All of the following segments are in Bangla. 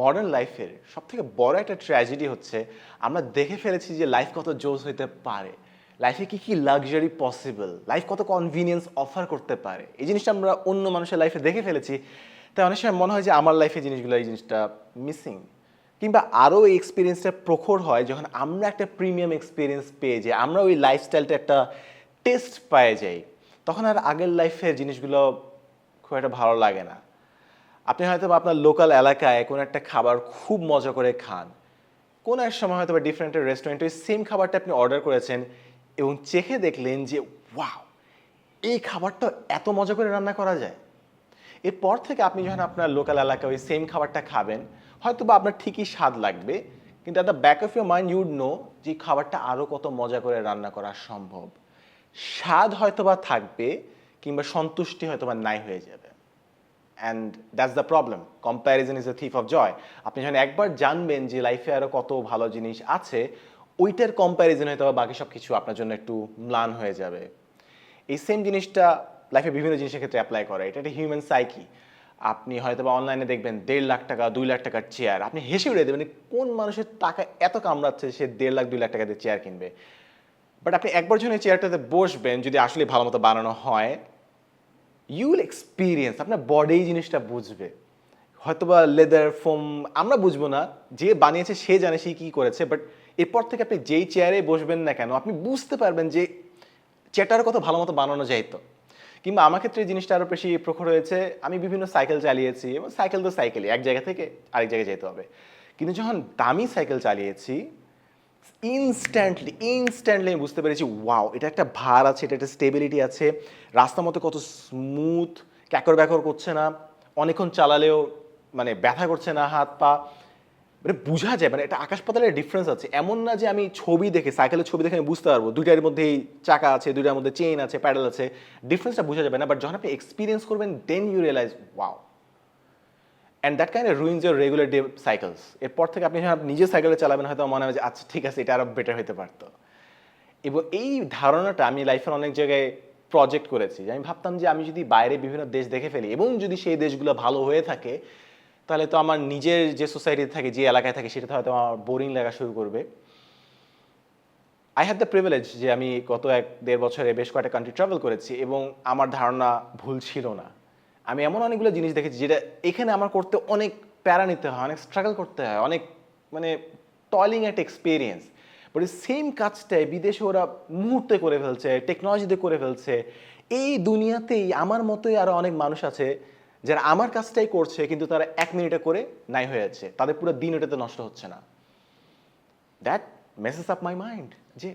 মডার্ন লাইফের সব থেকে বড় একটা ট্র্যাজেডি হচ্ছে, আমরা দেখে ফেলেছি যে লাইফ কত জোস হইতে পারে। লাইফে কি কি লাক্সারি পসিবল লাইফ কত কনভিনিয়েন্স অফার করতে পারে? এই জিনিসটা আমরা অন্য মানুষের লাইফে দেখে ফেলেছি, তাই অনেক সময় মনে হয় যে আমার লাইফে জিনিসগুলো, এই জিনিসটা মিসিং কিংবা আরও এই এক্সপিরিয়েন্সটা প্রখর হয় যখন আমরা একটা প্রিমিয়াম এক্সপিরিয়েন্স পেয়ে যাই, আমরা ওই লাইফস্টাইলটা একটা টেস্ট পেয়ে যাই, তখন আর আগের লাইফের জিনিসগুলো খুব একটা ভালো লাগে না। আপনি হয়তো আপনার লোকাল এলাকায় কোনো একটা খাবার খুব মজা করে খান। কোনো এক সময় হয়তো বা ডিফারেন্ট রেস্টুরেন্টে ওই সেম খাবারটা আপনি অর্ডার করেছেন এবং চেখে দেখলেন যে, ওয়াও, এই খাবারটা এত মজা করে রান্না করা যায়। এরপর থেকে আপনি যখন আপনার লোকাল এলাকায় ওই সেম খাবারটা খাবেন, হয়তো বা আপনার ঠিকই স্বাদ লাগবে, কিন্তু the back of your mind you'd know যে খাবারটা আরও কত মজা করে রান্না করা সম্ভব। স্বাদ হয়তো বা থাকবে কিংবা সন্তুষ্টি হয়তো বা নাই হয়ে যাবে। And that's the problem comparison is a thief of joy আপনি যখন একবার জানবেন যে লাইফে আরও কত ভালো জিনিস আছে, ওইটার কম্প্যারিজন হয়তো বাকি সব কিছু আপনার জন্য একটু ম্লান হয়ে যাবে। এই সেম জিনিসটা লাইফে বিভিন্ন জিনিসের ক্ষেত্রে অ্যাপ্লাই করে। এটা একটা হিউম্যান সাইকি আপনি হয়তো বা অনলাইনে দেখবেন দেড় লাখ টাকা, দুই লাখ টাকার চেয়ার আপনি হেসে উড়ে দেবেন কোন মানুষের টাকা এত কামড়াচ্ছে সে দেড় লাখ, দুই লাখ টাকা দিয়ে চেয়ার কিনবে। বাট আপনি একবার যখন এই চেয়ারটাতে বসবেন, যদি আসলে ভালো মতো বানানো হয় ইউ উইল এক্সপিরিয়েন্স আপনার বডি জিনিসটা বুঝবে। হয়তোবা লেদার ফোম আমরা বুঝব না, যে বানিয়েছে সে জানে সে কী করেছে বাট এরপর থেকে আপনি যেই চেয়ারে বসবেন না কেন, আপনি বুঝতে পারবেন যে চেয়ারটার কত ভালো মতো বানানো যাইতো কিংবা আমার ক্ষেত্রে এই জিনিসটা আরও বেশি প্রখর হয়েছে, আমি বিভিন্ন সাইকেল চালিয়েছি, এবং সাইকেল তো সাইকেলই এক জায়গা থেকে আরেক জায়গায় যেতে হবে। কিন্তু যখন দামি সাইকেল চালিয়েছি ইনস্ট্যান্টলি ইনস্ট্যান্টলি আমি বুঝতে পেরেছি ওয়াও এটা একটা ভার আছে, এটা একটা স্টেবিলিটি আছে। রাস্তা মতো কত স্মুথ ক্যাকর ব্যাকর করছে না, অনেকক্ষণ চালালেও মানে ব্যথা করছে না, হাত পা। মানে বোঝা যায় মানে এটা আকাশ পাতালের ডিফারেন্স আছে। এমন না যে আমি ছবি দেখে সাইকেলের ছবি দেখে আমি বুঝতে পারব, দুইটার মধ্যেই চাকা আছে, দুইটার মধ্যে চেইন আছে প্যাডেল আছে। ডিফারেন্সটা বোঝা যাবে না বাট যখন আপনি এক্সপিরিয়েন্স করবেন then you realise wow and that kind ruins your regular day cycles এরপর থেকে আপনি যখন নিজে সাইকেলে চালাবেন, হয়তো মনে হয় যে আচ্ছা ঠিক আছে, এটা আরও বেটার হতে পারতো। এবং এই ধারণাটা আমি লাইফের অনেক জায়গায় প্রজেক্ট করেছি। আমি ভাবতাম যে, আমি যদি বাইরে বিভিন্ন দেশ দেখে ফেলি, এবং যদি সেই দেশগুলো ভালো হয়ে থাকে, তাহলে তো আমার নিজের যে সোসাইটিতে থাকে, যে এলাকায় থাকে, সেটাতে হয়তো আমার বোরিং লাগা শুরু করবে। আই হ্যাভ দ্য প্রিভিলেজ যে আমি গত এক দেড় বছরে বেশ কয়েকটা কান্ট্রি ট্রাভেল করেছি, এবং আমার ধারণা ভুল ছিল না। আমি এমন অনেকগুলো জিনিস দেখেছি যেটা এখানে আমার করতে অনেক প্যারা নিতে হয়, অনেক স্ট্রাগল করতে হয়, অনেক মানে টয়লিং একটা এক্সপিরিয়েন্স বাট সেম কাজটাই বিদেশে ওরা মুহূর্তে করে ফেলছে টেকনোলজিতে করে ফেলছে। এই দুনিয়াতেই আমার মতোই আরও অনেক মানুষ আছে যারা আমার কাজটাই করছে, কিন্তু তারা এক মিনিটে করে নাই হয়ে যাচ্ছে। তাদের পুরো দিন ওটাতে নষ্ট হচ্ছে না। That messes up my mind যে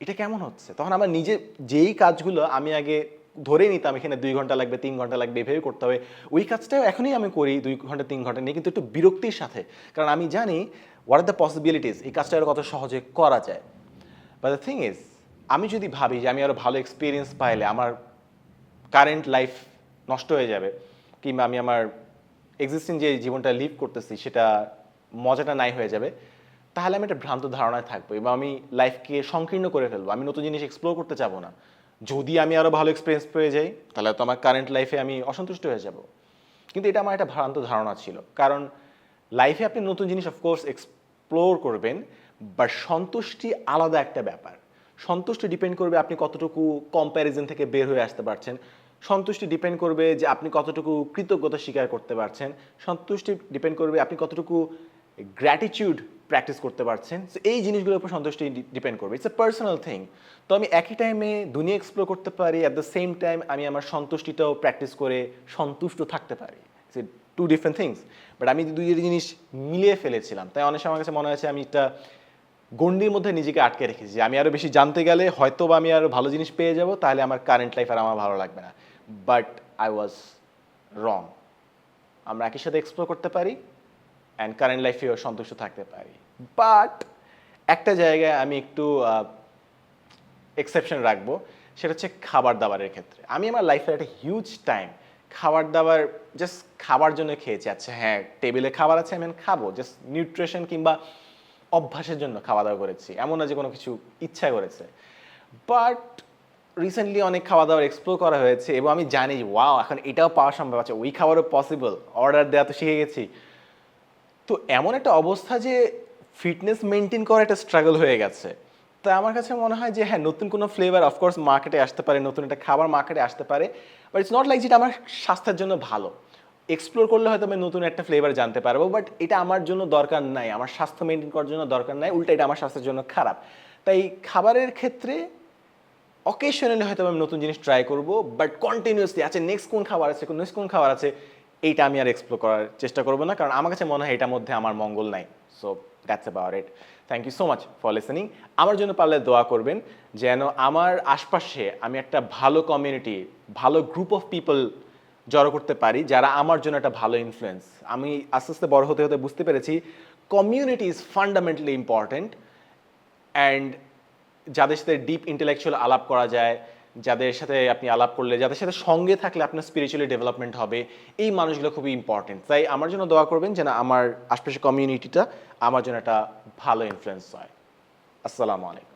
এটা কেমন হচ্ছে? তখন আমার নিজে যেই কাজগুলো আমি আগে ধরে নিতাম, এখানে দুই ঘণ্টা লাগবে, তিন ঘণ্টা লাগবে, এভাবে করতে হবে। ওই কাজটাও এখনই আমি করি, দুই ঘণ্টা, তিন ঘণ্টা নিয়ে, কিন্তু একটু বিরক্তির সাথে। কারণ আমি জানি হোয়াট আর দ্য পসিবিলিটিস এই কাজটা আরও কত সহজে করা যায়। বাট দ্য থিং ইজ আমি যদি ভাবি যে আমি আরও ভালো এক্সপিরিয়েন্স পাইলে, আমার কারেন্ট লাইফ নষ্ট হয়ে যাবে, কিংবা আমি আমার এক্সিস্টিং যে জীবনটা লিভ করতেছি, সেটা মজাটা নাই হয়ে যাবে, তাহলে আমি একটা ভ্রান্ত ধারণায় থাকব, এবং আমি লাইফকে সংকীর্ণ করে ফেলব। আমি নতুন জিনিস এক্সপ্লোর করতে যাব না। যদি আমি আরও ভালো এক্সপিরিয়েন্স পেয়ে যাই, তাহলে তো আমার কারেন্ট লাইফে আমি অসন্তুষ্ট হয়ে যাব। কিন্তু এটা আমার একটা ভ্রান্ত ধারণা ছিল। কারণ লাইফে আপনি নতুন জিনিস অফকোর্স এক্সপ্লোর করবেন বাট সন্তুষ্টি আলাদা একটা ব্যাপার। সন্তুষ্টি ডিপেন্ড করবে আপনি কতটুকু কম্প্যারিজন থেকে বের হয়ে আসতে পারছেন। সন্তুষ্টি ডিপেন্ড করবে যে আপনি কতটুকু কৃতজ্ঞতা স্বীকার করতে পারছেন। সন্তুষ্টি ডিপেন্ড করবে আপনি কতটুকু গ্র্যাটিটিউড প্র্যাকটিস করতে পারছেন। So, এই জিনিসগুলোর উপর সন্তুষ্টি ডিপেন্ড করবে। ইটস এ পার্সোনাল থিং তো আমি একই টাইমে দুনিয়া এক্সপ্লোর করতে পারি অ্যাট দ্য সেম টাইম আমি আমার সন্তুষ্টিটাও প্র্যাকটিস করে সন্তুষ্ট থাকতে পারি। টু ডিফারেন্ট থিংস বাট আমি দুই জিনিস মিলিয়ে ফেলেছিলাম তাই অনেক সময় আমার কাছে মনে হয়েছে আমি একটা গণ্ডির মধ্যে নিজেকে আটকে রেখেছি। যে আমি আরও বেশি জানতে গেলে হয়তো বা আমি আরও ভালো জিনিস পেয়ে যাব তাহলে আমার কারেন্ট লাইফ আর আমার ভালো লাগবে না। বাট আই ওয়াজ রং আমরা একই সাথে এক্সপ্লোর করতে পারি অ্যান্ড কারেন্ট লাইফেও সন্তুষ্ট থাকতে পারি। বাট একটা জায়গায় আমি একটু এক্সেপশন রাখব, সেটা হচ্ছে খাবার দাবারের ক্ষেত্রে। আমি আমার লাইফের একটা হিউজ টাইম খাবার দাবার জাস্ট খাবার জন্য খেয়েছি। আচ্ছা হ্যাঁ টেবিলে খাবার আছে আমি খাব। জাস্ট নিউট্রিশন কিংবা অভ্যাসের জন্য খাওয়া দাওয়া করেছি। এমন না যে কোনো কিছু ইচ্ছা করেছে। বাট রিসেন্টলি অনেক খাওয়া দাওয়ার এক্সপ্লোর করা হয়েছে এবং আমি জানি ওয়াও এখন এটাও পাওয়া সম্ভব। আছে ওই খাবারও পসিবল অর্ডার দেওয়া তো শিখে গেছি। তো এমন একটা অবস্থা যে ফিটনেস মেনটেন করা একটা স্ট্রাগল হয়ে গেছে। তাই আমার কাছে মনে হয় যে হ্যাঁ নতুন কোনো ফ্লেভার অফকোর্স মার্কেটে আসতে পারে, নতুন একটা খাবার মার্কেটে আসতে পারে বাট ইটস নট লাইক যেটা আমার স্বাস্থ্যের জন্য ভালো। এক্সপ্লোর করলে হয়তো আমি নতুন একটা ফ্লেভার জানতে পারব বাট এটা আমার জন্য দরকার নাই, আমার স্বাস্থ্য মেনটেন করার জন্য দরকার নাই, উল্টা এটা আমার স্বাস্থ্যের জন্য খারাপ। তাই খাবারের ক্ষেত্রে অকেশনালি হয়তো আমি নতুন জিনিস ট্রাই করব বাট কন্টিনিউসলি আছে নেক্সট কোন খাবার আছে নেক্সট কোন খাবার আছে এইটা আমি আর এক্সপ্লোর করার চেষ্টা করব না। কারণ আমার কাছে মনে হয় এটার মধ্যে আমার মঙ্গল নাই। So that's about it thank you so much for listening আমার জন্য পারলে দোয়া করবেন যেন আমার আশপাশে আমি একটা ভালো কমিউনিটি ভালো গ্রুপ অফ পিপল জড়ো করতে পারি যারা আমার জন্য একটা ভালো ইনফ্লুয়েন্স আমি আস্তে আস্তে বড় হতে হতে বুঝতে পেরেছি community is fundamentally important and যাদের সাথে ডিপ ইন্টেলেকচুয়াল আলাপ করা যায় যাদের সাথে আপনি আলাপ করলে, যাদের সাথে সঙ্গে থাকলে আপনার স্পিরিচুয়ালি ডেভেলপমেন্ট হবে, এই মানুষগুলো খুবই ইম্পর্টেন্ট তাই আমার জন্য দোয়া করবেন যেন আমার আশপাশের কমিউনিটিটা আমার জন্য একটা ভালো ইনফ্লুয়েন্স হয়। আসসালামু আলাইকুম।